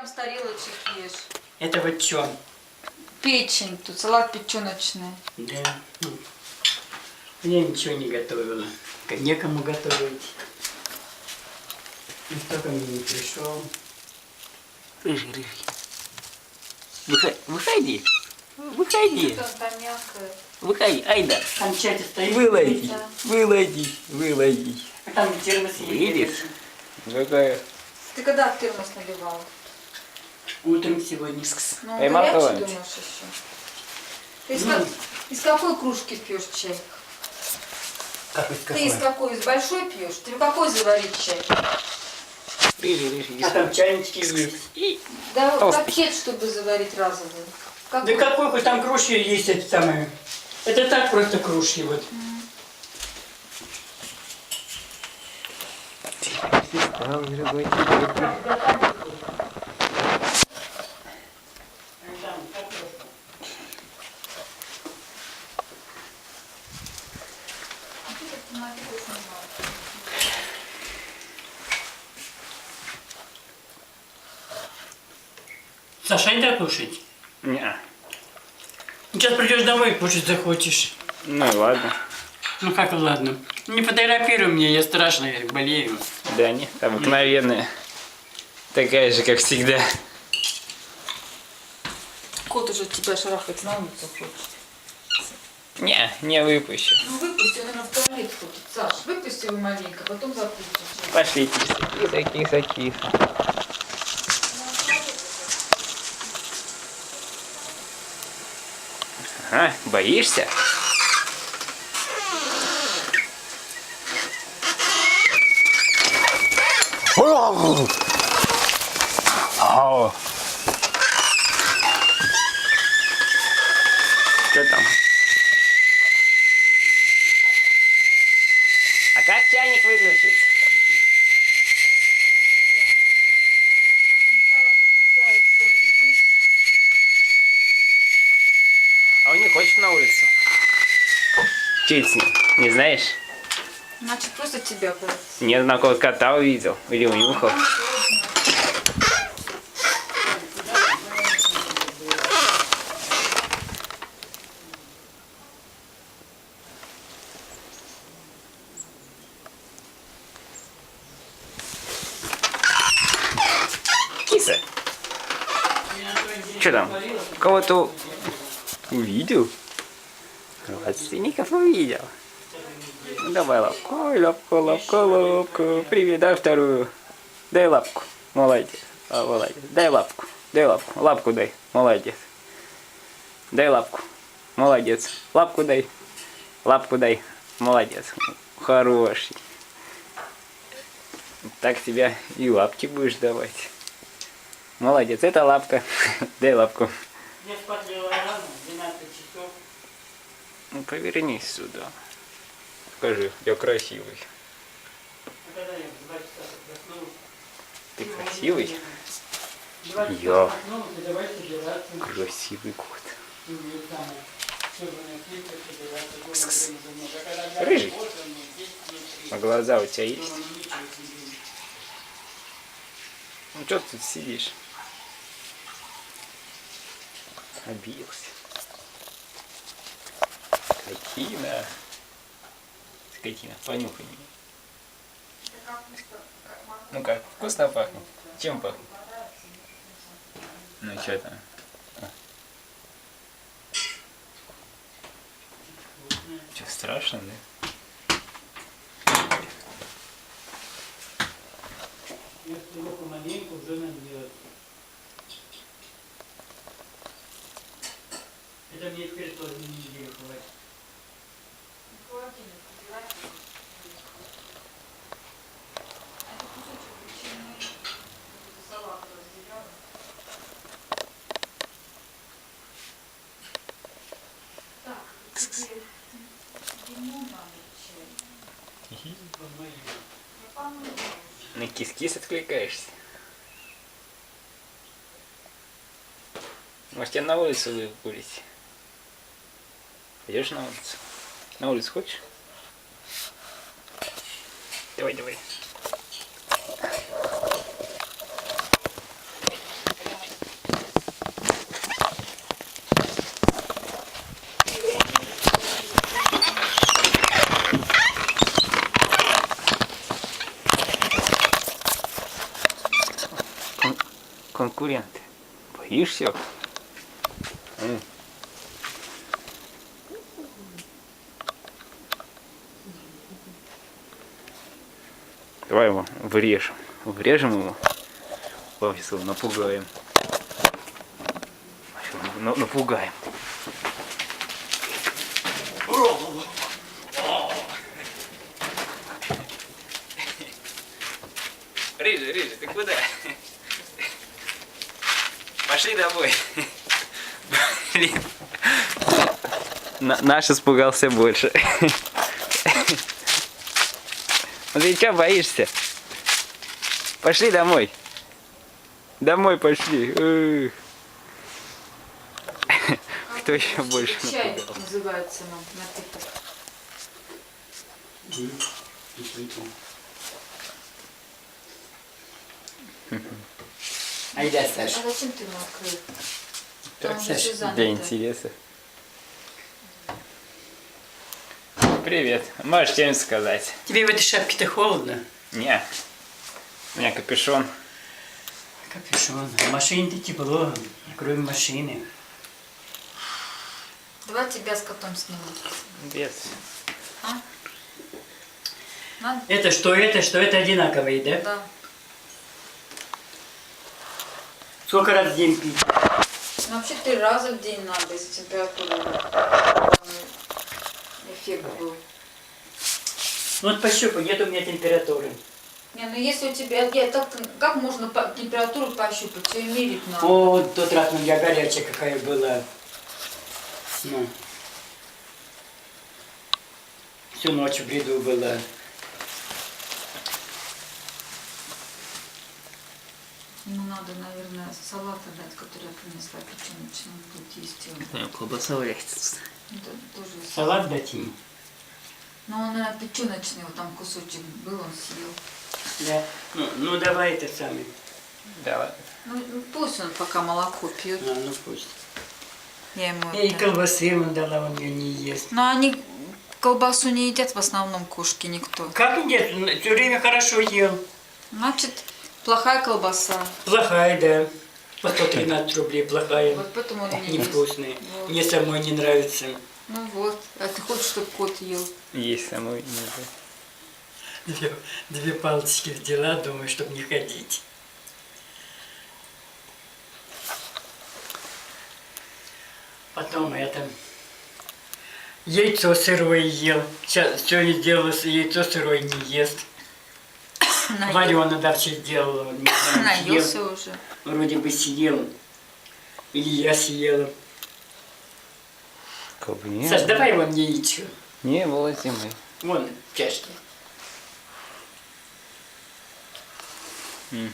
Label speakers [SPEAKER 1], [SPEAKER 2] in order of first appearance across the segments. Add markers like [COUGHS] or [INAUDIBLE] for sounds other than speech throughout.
[SPEAKER 1] прям с тарелочек ешь.
[SPEAKER 2] Это вот что?
[SPEAKER 1] Печень, тут салат печеночный.
[SPEAKER 2] Да. ну, Я ничего не готовила. К- Некому готовить. Никто ко мне не пришел.
[SPEAKER 3] Рыжий, рыжий. Выходи, выходи. Выходи. Выходи, айда.
[SPEAKER 2] Там чатик стоит.
[SPEAKER 3] Вылази,
[SPEAKER 1] Да.
[SPEAKER 3] вылази, вылази.
[SPEAKER 2] А там термос есть.
[SPEAKER 3] Видишь? Какая?
[SPEAKER 1] Ты когда в термос наливал?
[SPEAKER 2] Утром сегодня.
[SPEAKER 1] Ну,
[SPEAKER 3] Эй,
[SPEAKER 1] горячий
[SPEAKER 3] Иванович.
[SPEAKER 1] думаешь еще? Ты из,
[SPEAKER 2] Ну.
[SPEAKER 1] ка- из какой кружки пьешь чай?
[SPEAKER 2] Как из
[SPEAKER 1] Ты из какой? Из большой пьешь? Тебе какой заварить чай?
[SPEAKER 2] А там чайнички есть.
[SPEAKER 1] Да,
[SPEAKER 3] Толстый.
[SPEAKER 1] пакет, чтобы заварить разовый.
[SPEAKER 2] Да
[SPEAKER 1] Какой?
[SPEAKER 2] хоть там кружки есть это самое. Это так просто кружки вот. Саша, дай кушать.
[SPEAKER 3] Не.
[SPEAKER 2] Сейчас придешь домой, кушать захочешь.
[SPEAKER 3] Ну ладно.
[SPEAKER 2] Ну как, ладно. Не фотографируй меня, я страшно, я болею.
[SPEAKER 3] Да нет, обыкновенная. Такая же, как всегда.
[SPEAKER 1] Кот уже тебя шарахается на улицу хочет.
[SPEAKER 3] Не, не выпущу.
[SPEAKER 1] Ну выпусти, он, наверное, в туалет ходит. Саш, выпусти его маленько, потом запустишь.
[SPEAKER 3] Пошли, киса, киса, киса, киса. А, боишься? Ау. Что там? А как чайник выключить? А он не хочет на улицу. Че это с ним? Не знаешь?
[SPEAKER 1] Значит, просто тебя боится.
[SPEAKER 3] Не одного кота увидел. Или унюхал. Киса. Что там? Кого-то увидел? Родственников увидел. Ну, Давай лапку. Лапку, лапку, лапку. Привет, дай вторую. Дай лапку. Молодец. А, молодец. Дай лапку. Дай лапку. Лапку дай. Молодец. Дай лапку. Молодец. Лапку дай. Лапку дай. Молодец. Хороший. Так тебя и лапки будешь давать. Молодец. Это лапка. [LAUGHS] Дай лапку.
[SPEAKER 2] Я спать
[SPEAKER 3] Ну, повернись сюда. Скажи, я красивый.
[SPEAKER 2] А когда я в 2 часа проснулся?
[SPEAKER 3] Ты красивый?
[SPEAKER 2] Два часа
[SPEAKER 3] Я.
[SPEAKER 2] проснулся, давай собираться.
[SPEAKER 3] Красивый кот.
[SPEAKER 2] Ну, занять. А когда я
[SPEAKER 3] Рыжий.
[SPEAKER 2] работал, мне 10 лет,
[SPEAKER 3] А глаза у тебя
[SPEAKER 2] дома
[SPEAKER 3] есть? Ну что ты тут сидишь? Обиделся. Скотина. Скотина, понюхай меня. Ну как, вкусно пахнет? Чем пахнет? Ну что там? Что, страшно, да?
[SPEAKER 2] Если его помаленьку уже набьет. Это мне теперь тоже не хватит.
[SPEAKER 3] На кис-кис откликаешься? Может, тебя на улицу выкурить? Пойдешь на улицу? На улицу хочешь? Давай, давай. Кон конкурент. Боишься? Mm. Врежем. Врежем его. Его напугаем. Щас на- Напугаем. Рыжий, рыжий, ты куда? Пошли домой. Блин. На- наш испугался больше. Ну ты что боишься? Пошли домой. Домой пошли. Эх. [LAUGHS] Кто еще больше
[SPEAKER 1] Чай называется нам напиток.
[SPEAKER 2] Айда,
[SPEAKER 1] А
[SPEAKER 2] Саша.
[SPEAKER 1] зачем ты его открыл?
[SPEAKER 3] Так,
[SPEAKER 1] все
[SPEAKER 3] Для интереса. Привет. Можешь что-нибудь сказать?
[SPEAKER 2] Тебе в этой шапке-то холодно?
[SPEAKER 3] Не. У меня капюшон.
[SPEAKER 2] Капюшон. В машине-то тепло, кроме машины.
[SPEAKER 1] Давай тебя с котом сниму.
[SPEAKER 3] Без.
[SPEAKER 1] Надо?
[SPEAKER 2] Это что это, что это одинаковые, да?
[SPEAKER 1] Да.
[SPEAKER 2] Сколько раз в день пить?
[SPEAKER 1] Ну, вообще три раза в день надо, если температура э, эффект был.
[SPEAKER 2] Ну вот пощупай, нет у меня температуры.
[SPEAKER 1] Не, ну если у тебя, я так, как можно по- температуру пощупать, все мерить надо.
[SPEAKER 2] О, вот тот раз у меня горячая какая была. Ну. Всю ночь в бреду была.
[SPEAKER 1] Ему надо, наверное, салат дать, который я принесла печеночный, он будет есть его.
[SPEAKER 3] Колбаса валяется.
[SPEAKER 1] Это тоже
[SPEAKER 2] Салат дать ему?
[SPEAKER 1] Но он, наверное, печеночный, вот там кусочек был, он съел.
[SPEAKER 2] Да. Ну, ну давай это самый.
[SPEAKER 3] Давай.
[SPEAKER 1] Ну, ну, пусть он пока молоко пьет.
[SPEAKER 2] А, ну пусть.
[SPEAKER 1] Я ему...
[SPEAKER 2] И колбасы ему дала, он ее не ест.
[SPEAKER 1] Но они колбасу не едят в основном кошки никто.
[SPEAKER 2] Как нет? Все время хорошо ел.
[SPEAKER 1] Значит, плохая колбаса.
[SPEAKER 2] Плохая, да. По 113 рублей плохая.
[SPEAKER 1] Вот поэтому он не.
[SPEAKER 2] Невкусная.
[SPEAKER 1] Вот.
[SPEAKER 2] Мне самой не нравится.
[SPEAKER 1] Ну вот. А ты хочешь, чтобы кот ел?
[SPEAKER 3] Есть самой не знаю.
[SPEAKER 2] Две, две палочки взяла, думаю, чтобы не ходить. Потом это... Яйцо сырое ел. Сейчас сегодня сделала с- яйцо сырое не ест. [COUGHS] Варено знаю, [COUGHS] съел.
[SPEAKER 1] Наелся уже.
[SPEAKER 2] Вроде бы съел. Или я съела.
[SPEAKER 3] Как бы не
[SPEAKER 2] Саш, давай вон яичко.
[SPEAKER 3] Не было зимы.
[SPEAKER 2] Вон в чашке.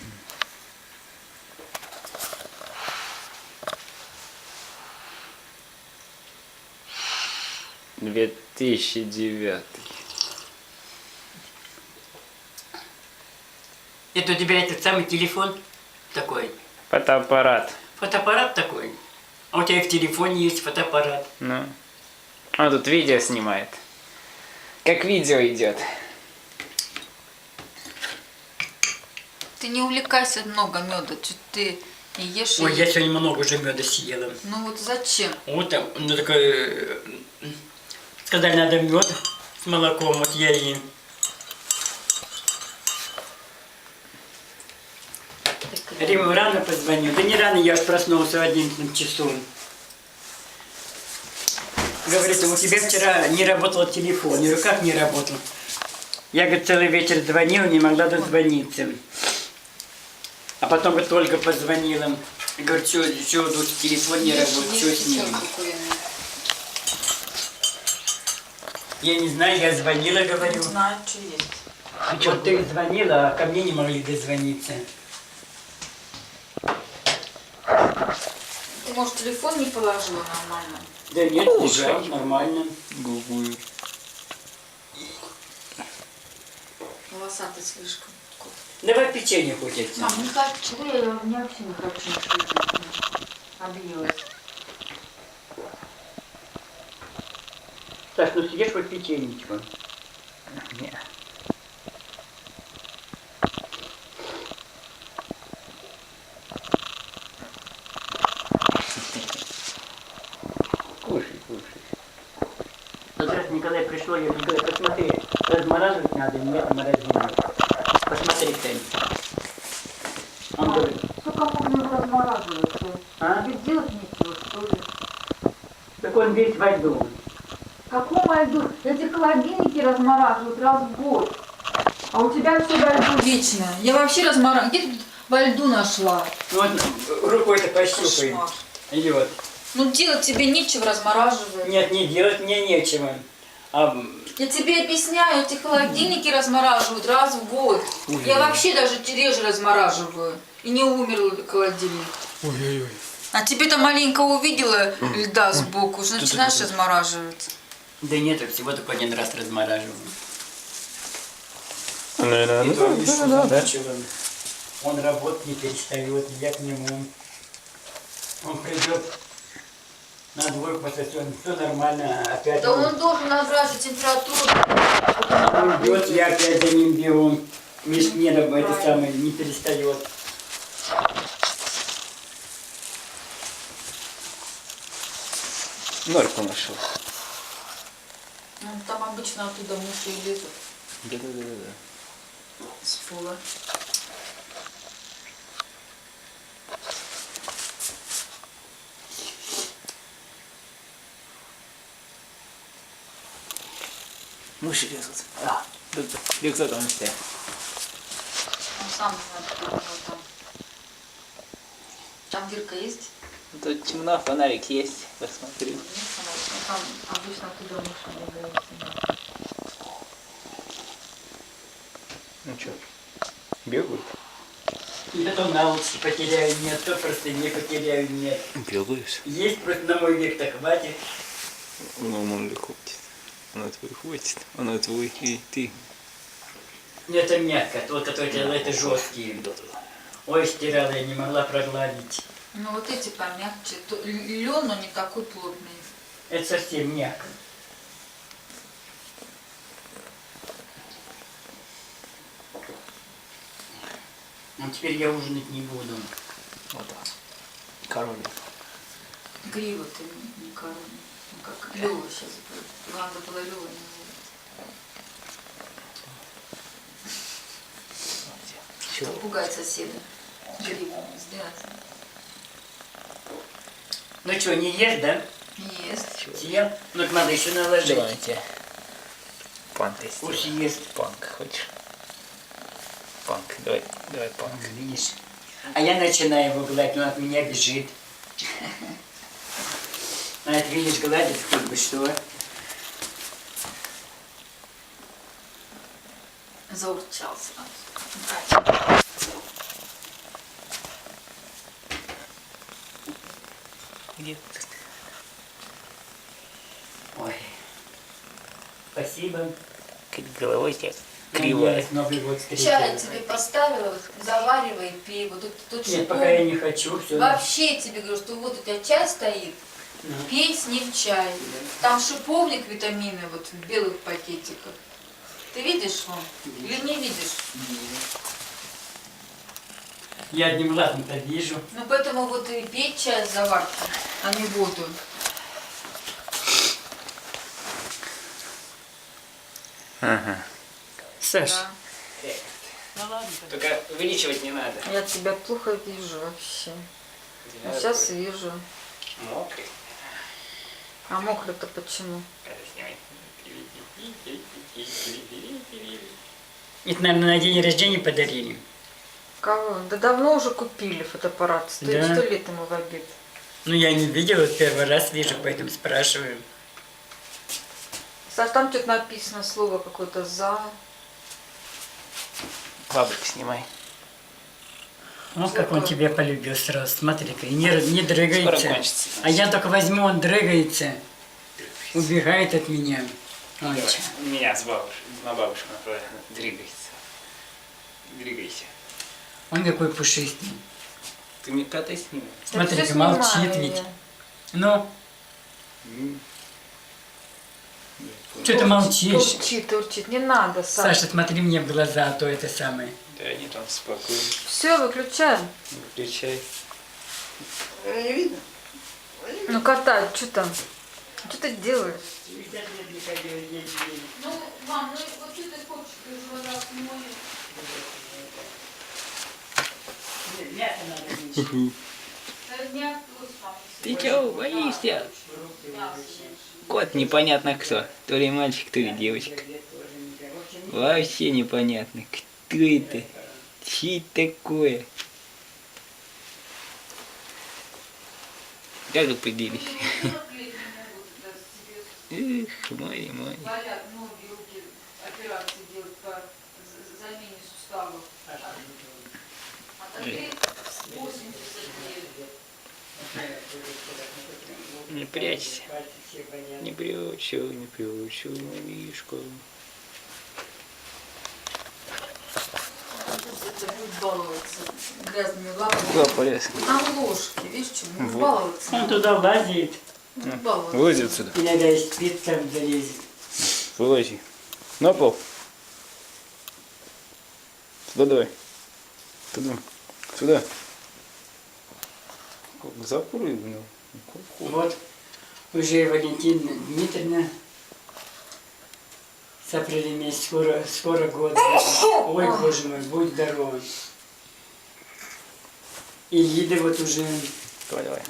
[SPEAKER 3] Две тысячи девятый.
[SPEAKER 2] Это у тебя этот самый телефон такой.
[SPEAKER 3] Фотоаппарат.
[SPEAKER 2] Фотоаппарат такой. А у тебя и в телефоне есть фотоаппарат.
[SPEAKER 3] Ну. Он тут видео снимает. Как видео идет.
[SPEAKER 1] Ты не увлекайся много меда. Чё ты и ешь, и
[SPEAKER 2] Ой, я
[SPEAKER 1] ешь.
[SPEAKER 2] сегодня много уже меда съела.
[SPEAKER 1] Ну вот зачем?
[SPEAKER 2] Вот там, ну такой... э, Сказали, надо мед с молоком, вот я и... Риму рано позвонил. Да не рано, я аж проснулся в 11 часу. Говорит, у тебя вчера не работал телефон. Я говорю, как не работал? Я, говорит, целый вечер звонила, не могла дозвониться. А потом вот Ольга позвонила. Говорит, что, что тут телефон не работает, что с ним? Я не знаю, я звонила, говорю.
[SPEAKER 1] Не знаю, что есть.
[SPEAKER 2] Вот ты звонила, а ко мне не могли дозвониться.
[SPEAKER 1] Ты, может, телефон не положила нормально?
[SPEAKER 2] Да нет, лежал, нормально.
[SPEAKER 3] Гугу.
[SPEAKER 1] Волосатый слишком.
[SPEAKER 2] Давай печенье хочется. А,
[SPEAKER 1] Мам, э, не хочу, я вообще не хочу ничего. А Объелась.
[SPEAKER 2] Саш, ну съешь вот печенечко.
[SPEAKER 3] Нет. Кушай, кушай.
[SPEAKER 2] Вот раз Николай пришел, я говорю, посмотри, размораживать надо, нет морозильника. Посмотри, Тень. Он говорит,
[SPEAKER 1] Сколько можно его размораживать?
[SPEAKER 2] а?
[SPEAKER 1] Ведь делать нечего, что ли?
[SPEAKER 2] Так он весь во льду.
[SPEAKER 1] Какому во льду? Эти холодильники размораживают раз в год. А у тебя все во льду вечно. Я вообще размораживаю. Где ты тут во льду нашла?
[SPEAKER 2] Ну вот рукой-то пощупай.
[SPEAKER 1] Кошмар.
[SPEAKER 2] Идет.
[SPEAKER 1] Ну делать тебе нечего размораживать.
[SPEAKER 2] Нет, не делать мне нечего. А
[SPEAKER 1] Я тебе объясняю, эти холодильники размораживают раз в год. Я вообще даже реже размораживаю. И не умер холодильник.
[SPEAKER 3] Ой-ой-ой.
[SPEAKER 1] А тебе там маленько увидела льда сбоку, уже начинаешь размораживать.
[SPEAKER 2] да нет, я всего только один раз размораживаю.
[SPEAKER 3] Ну,
[SPEAKER 2] вижу,
[SPEAKER 3] да, да, да.
[SPEAKER 2] ничего. Он работать не перестает, я к нему. Он придет на двойку пососет, все нормально, опять
[SPEAKER 1] Да
[SPEAKER 2] он,
[SPEAKER 1] он должен набрать же температуру.
[SPEAKER 2] он идет, я опять за ним бегу. Миш не это самое, не перестает.
[SPEAKER 3] Норку нашел.
[SPEAKER 1] Ну, Там обычно оттуда мыши и лезут
[SPEAKER 3] Да-да-да.
[SPEAKER 1] с пола.
[SPEAKER 3] Мыши лезут. А, да-да. Рюкзак он стоит.
[SPEAKER 1] Он сам не знает, что у него там. Там дырка есть?
[SPEAKER 3] Тут темно, фонарик есть. Посмотри.
[SPEAKER 1] Нет, фонарик? Ну, Там обычно оттуда мыши бегают.
[SPEAKER 3] Ну что, бегают?
[SPEAKER 2] И потом навыки потеряю, нет, то просто не потеряю, нет.
[SPEAKER 3] Бегают.
[SPEAKER 2] Есть просто на мой век так хватит.
[SPEAKER 3] Ну, ли хватит. Оно твой хватит. Оно твой и ты.
[SPEAKER 2] Ну, Это мягко, тот, который делал, это жесткий. Ой, стирала, я не могла прогладить.
[SPEAKER 1] Ну вот эти помягче. Лен, но не такой плотный.
[SPEAKER 2] Это совсем мягко. Ну, теперь я ужинать не буду.
[SPEAKER 3] Вот так. Король.
[SPEAKER 1] Грива ты не, корона. Ну как Лева сейчас будет. Надо было Лева называть.
[SPEAKER 3] Чего?
[SPEAKER 1] Пугать соседа. Сделать.
[SPEAKER 2] Ну что, не ешь, да?
[SPEAKER 1] Ест.
[SPEAKER 2] Съел? Ну, так надо еще наложить.
[SPEAKER 3] Давайте. Панк есть.
[SPEAKER 2] Пусть ест.
[SPEAKER 3] Панк, хочешь? Панк, давай, давай панк.
[SPEAKER 2] Видишь? А я начинаю его гладить, он от меня бежит. [LAUGHS] А это, видишь, гладит, хоть бы что.
[SPEAKER 1] Заурчал сразу.
[SPEAKER 3] Где?
[SPEAKER 2] Ой. Спасибо.
[SPEAKER 3] Головой сейчас кривая.
[SPEAKER 1] Чай
[SPEAKER 2] встретим.
[SPEAKER 1] тебе поставила, заваривай, пей. Вот тут, тут
[SPEAKER 2] Нет, пока я не хочу, все.
[SPEAKER 1] Вообще тебе говорю, что вот у тебя чай стоит, Пей с ним чай. Там шиповник, витамины вот в белых пакетиках. Ты видишь он? Или не видишь?
[SPEAKER 2] Я одним глазом-то вижу.
[SPEAKER 1] Ну поэтому вот и пей чай с заварки, а не воду.
[SPEAKER 3] Ага.
[SPEAKER 2] Саш.
[SPEAKER 1] Да.
[SPEAKER 2] Ну ладно.
[SPEAKER 3] Только увеличивать не надо.
[SPEAKER 1] Я тебя плохо вижу вообще. Ну, сейчас вижу.
[SPEAKER 3] Мокрый.
[SPEAKER 1] А мокрый-то почему?
[SPEAKER 2] Это, наверное, на день рождения подарили.
[SPEAKER 1] Кого? Да давно уже купили фотоаппарат. Стоит
[SPEAKER 2] Да.
[SPEAKER 1] сто лет ему в обед.
[SPEAKER 2] Ну, я не видел, вот первый раз вижу, поэтому спрашиваю.
[SPEAKER 1] Саш, там что-то написано, слово какое-то за.
[SPEAKER 3] Бабок снимай.
[SPEAKER 2] Вот как он тебя полюбил сразу. Смотри-ка, и не, не дрыгается. А я только возьму, он дрыгается. Убегает от меня.
[SPEAKER 3] Давай, меня с бабушкой, на бабушку. Двигайся. Двигайся.
[SPEAKER 2] он какой пушистый.
[SPEAKER 3] Ты мне пятай сними.
[SPEAKER 2] Смотри,
[SPEAKER 1] всё
[SPEAKER 2] молчит ведь. Ну, что ты молчишь?
[SPEAKER 1] Турчит, турчит. Не надо, Саша.
[SPEAKER 2] Саша, смотри мне в глаза, а то это самое.
[SPEAKER 3] Да они там спокойно.
[SPEAKER 1] Все, выключаем.
[SPEAKER 3] Выключай.
[SPEAKER 1] Ну, кота, что там? Что ты делаешь?
[SPEAKER 2] Не.
[SPEAKER 1] Ну, мам, ну вот что ты хочешь, ты же вода не можешь.
[SPEAKER 2] Надо
[SPEAKER 1] не.
[SPEAKER 3] Ты чего, боишься? Кот непонятно кто. То ли мальчик, то ли девочка. Вообще непонятно, Че это такое? Как определись? Эх, мой, мой.
[SPEAKER 1] Болят ноги, руки, операции делать по з- замене суставов. Ты 80 лет.
[SPEAKER 3] Не прячься. Не прячу, не прячу, мишку.
[SPEAKER 1] Баловаться грязными лапами.
[SPEAKER 3] Куда полез?
[SPEAKER 1] Там ложки, видишь? Будет
[SPEAKER 3] Вот.
[SPEAKER 1] баловаться.
[SPEAKER 2] Он туда влазит,
[SPEAKER 1] Будет баловаться.
[SPEAKER 3] Вылази отсюда.
[SPEAKER 2] иногда из спица залезет.
[SPEAKER 3] Вылази. На пол. Сюда давай. Туда. Сюда. Как запрыгнул. Как кот.
[SPEAKER 2] Вот уже Валентина Дмитриевна с апреля месяца, скоро, скоро год. Ой, боже мой, будь здорова. И Лида вот уже
[SPEAKER 3] Давай, давай.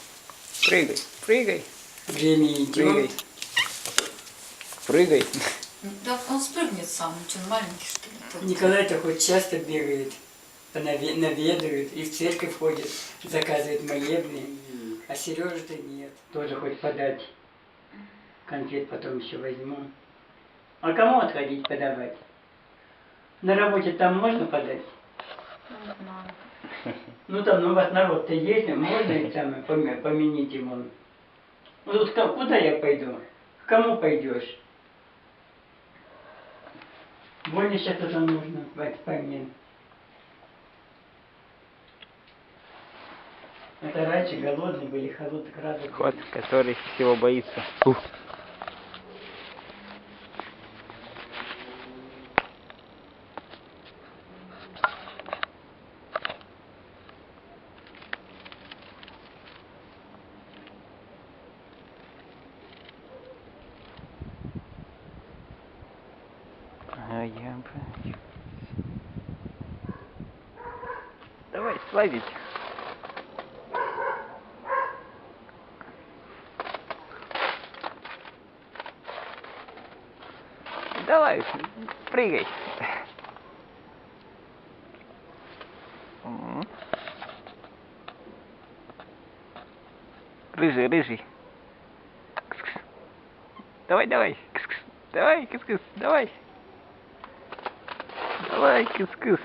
[SPEAKER 3] Прыгай, прыгай,
[SPEAKER 2] время
[SPEAKER 3] прыгай.
[SPEAKER 2] идет.
[SPEAKER 3] Прыгай.
[SPEAKER 1] Да, он спрыгнет сам, он что, маленький, что ли?
[SPEAKER 2] Николай-то хоть часто бегает, наведывает и в церковь ходит, заказывает молебны, а Сережи-то нет. Тоже хоть подать. Конфет потом еще возьму. А кому отходить подавать? На работе там можно подать?
[SPEAKER 1] Не знаю.
[SPEAKER 2] Ну там, ну вас народ-то есть, можно и самое поме- поменить ему. Ну тут ка- куда я пойду? К кому пойдешь? Больше сейчас это нужно, в помин. Это раньше голодные были, холодный градус.
[SPEAKER 3] Кот, который всего боится. Ух. Давай, слазить. Давай, прыгай. Рыжий, рыжий. Кс-кс. Давай, давай. Кс-кс. Давай, кыс-кыс, давай. Давай, кыс-кыс.